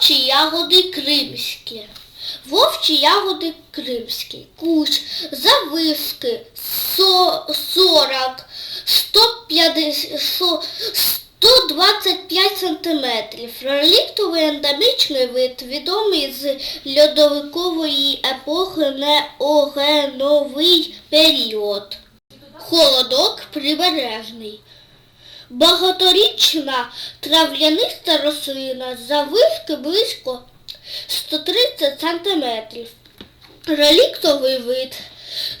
Вовчі ягоди кримські. Вовчі ягоди кримські. Кущ завишки со- 40, 150, со- 125 сантиметрів. Реліктовий ендемічний вид, відомий з льодовикової епохи неогеновий період. Холодок прибережний. Багаторічна трав'яниста рослина завишки близько 130 см. Реліктовий вид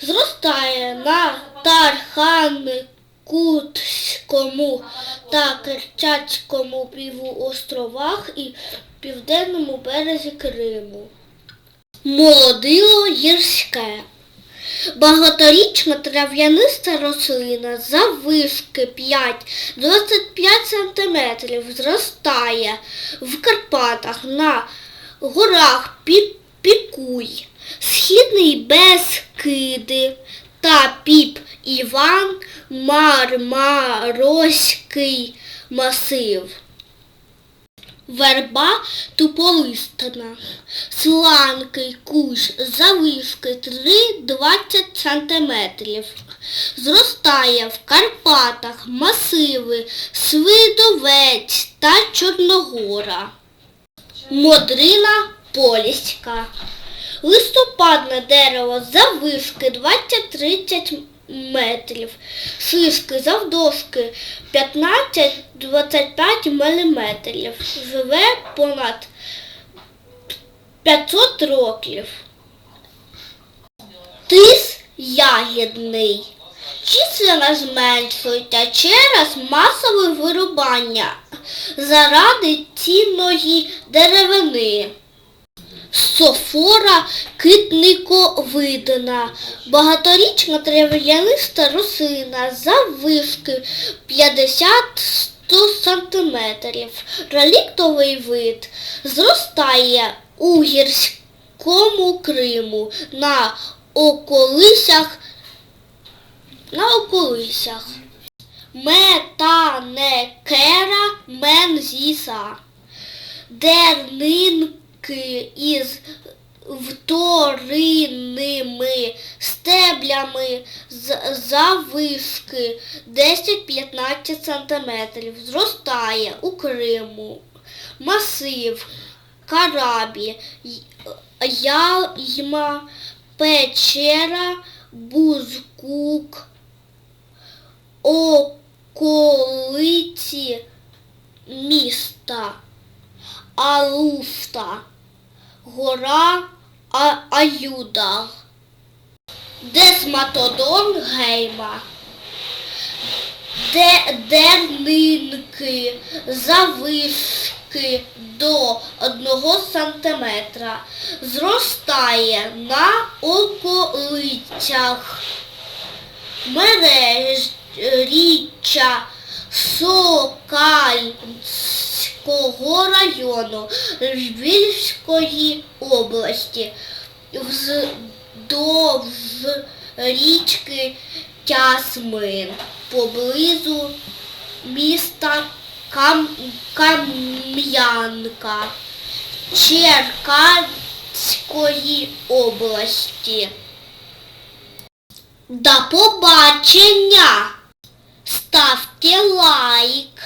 зростає на Тарханкутському та Керчацькому півостровах і південному березі Криму. Молодило гірське. Багаторічна трав'яниста рослина завишки 5-25 см зростає в Карпатах на горах Пі- Пікуй, Східний Бескиди та Піп Іван Мармарозький масив. Верба туполистана, сланкий кущ завишки 3-20 см. Зростає в Карпатах масиви Свидовець та Чорногора. Модрина поліська. Листопадне дерево завишки 20-30 метрів, шишки завдовжки 15-25 міліметрів. Живе понад 500 років. Тис ягідний. Численна зменшується через масове вирубання заради цінної деревини. Софора китниковидна, багаторічна трав'яниста рослина заввишки 50-100 см. Реліктовий вид зростає у гірському Криму на околицях на околицях. Метанекера мензіса. Із вторинними стеблями завишки 10-15 см. Зростає у Криму. Масив, карабі, яйма, печера, бузкук, околиці міста. Алуфта, гора а, Аюда, Десматодон гейма, де, дернинки завишки до 1 сантиметра, зростає на околицях. Мережріччя Сокальського району Львівської області вздовж річки Тясмин поблизу міста Кам... Кам'янка Черкаської області. До побачення! Ставте лайк!